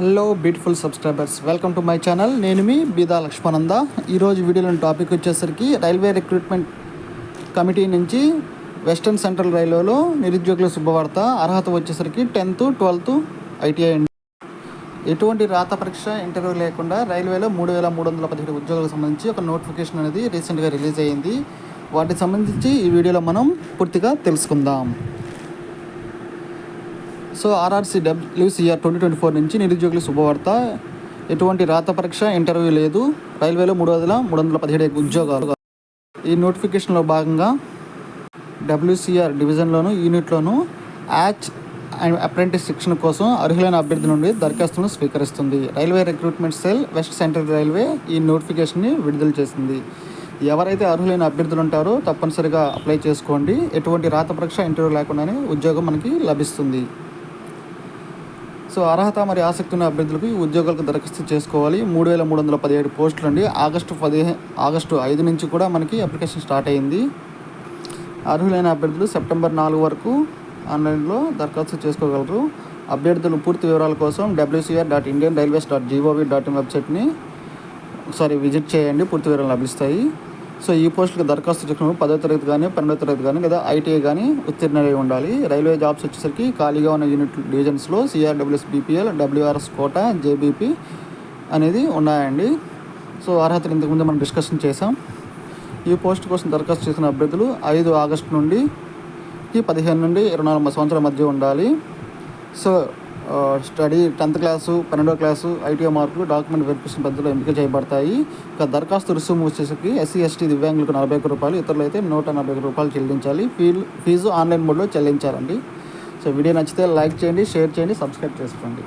Hello beautiful subscribers welcome to my channel నేను మీ బీదా లక్ష్మణంద. ఈరోజు వీడియోలోని టాపిక్ వచ్చేసరికి రైల్వే రిక్రూట్మెంట్ కమిటీ నుంచి వెస్టర్న్ సెంట్రల్ రైల్వేలో నిరుద్యోగుల శుభవార్త. అర్హత వచ్చేసరికి టెన్త్ ట్వెల్త్ ఐటీఐ అండి ఎటువంటి రాత పరీక్ష ఇంటర్వ్యూ లేకుండా రైల్వేలో మూడు వేల మూడు వందల పదిహేడు ఉద్యోగులకు సంబంధించి ఒక నోటిఫికేషన్ అనేది రీసెంట్గా రిలీజ్ అయ్యింది. వాటికి సంబంధించి ఈ వీడియోలో మనం పూర్తిగా తెలుసుకుందాం. So RRC WCR twenty twenty four నుంచి నిరుద్యోగుల శుభవార్త. ఎటువంటి రాత పరీక్ష ఇంటర్వ్యూ లేదు. రైల్వేలో మూడు వందల మూడు వందల పదిహేడు ఉద్యోగాలు. ఈ నోటిఫికేషన్లో భాగంగా డబ్ల్యూసీఆర్ డివిజన్లోను యూనిట్లోను యాచ్ అండ్ అప్రెంటిస్ శిక్షణ కోసం అర్హులైన అభ్యర్థి నుండి దరఖాస్తును స్వీకరిస్తుంది. Railway recruitment cell west central railway ఈ నోటిఫికేషన్ని విడుదల చేసింది. ఎవరైతే అర్హులైన అభ్యర్థులు ఉంటారో తప్పనిసరిగా అప్లై చేసుకోండి. ఎటువంటి రాత పరీక్ష ఇంటర్వ్యూ లేకుండానే ఉద్యోగం మనకి లభిస్తుంది. సో అర్హత మరి ఆసక్తి ఉన్న అభ్యర్థులకు ఈ ఉద్యోగాలకు దరఖాస్తు చేసుకోవాలి. మూడు వేల మూడు వందల పదిహేడు పోస్టులు అండి ఆగస్టు పదిహే ఆగస్టు ఐదు నుంచి కూడా మనకి అప్లికేషన్ స్టార్ట్ అయింది. అర్హులైన అభ్యర్థులు సెప్టెంబర్ నాలుగు వరకు ఆన్లైన్లో దరఖాస్తు చేసుకోగలరు. అభ్యర్థులు పూర్తి వివరాల కోసం WCR dot Indian railways dot gov dot in వెబ్సైట్ని ఒకసారి విజిట్ చేయండి. పూర్తి వివరాలు లభిస్తాయి. సో ఈ పోస్టులకు దరఖాస్తు చేసిన పదో తరగతి కానీ పన్నెండో తరగతి కానీ లేదా ఐటీఐ కానీ ఉత్తీర్ణులై ఉండాలి. రైల్వే జాబ్స్ వచ్చేసరికి ఖాళీగా ఉన్న unit డివిజన్స్లో CRWS BPL WRS Kota JBP అనేది ఉన్నాయండి. సో అర్హతలు ఇంతకుముందు మనం డిస్కషన్ చేసాం ఈ పోస్ట్ కోసం దరఖాస్తు చేసిన అభ్యర్థులు ఐదు ఆగస్టు నుండి పదిహేను నుండి ఇరవై నాలుగు సంవత్సరాల మధ్య ఉండాలి. సో స్టడీ టెన్త్ క్లాసు పన్నెండో class ITI marks document verification పద్ధతిలో ఎంపిక చేయబడతాయి. ఇక దరఖాస్తు రుసుము వచ్చేసరికి ఎస్సీ ఎస్టీ దివ్యాంగులకు నలభై ఒక్క రూపాయలు ఇతరులు అయితే నూట నలభై ఒక్క రూపాయలు చెల్లించాలి. ఫీల్ ఫీజు ఆన్లైన్ మోడ్లో చెల్లించాలండి. సో వీడియో నచ్చితే లైక్ చేయండి షేర్ చేయండి సబ్స్క్రైబ్ చేసుకోండి.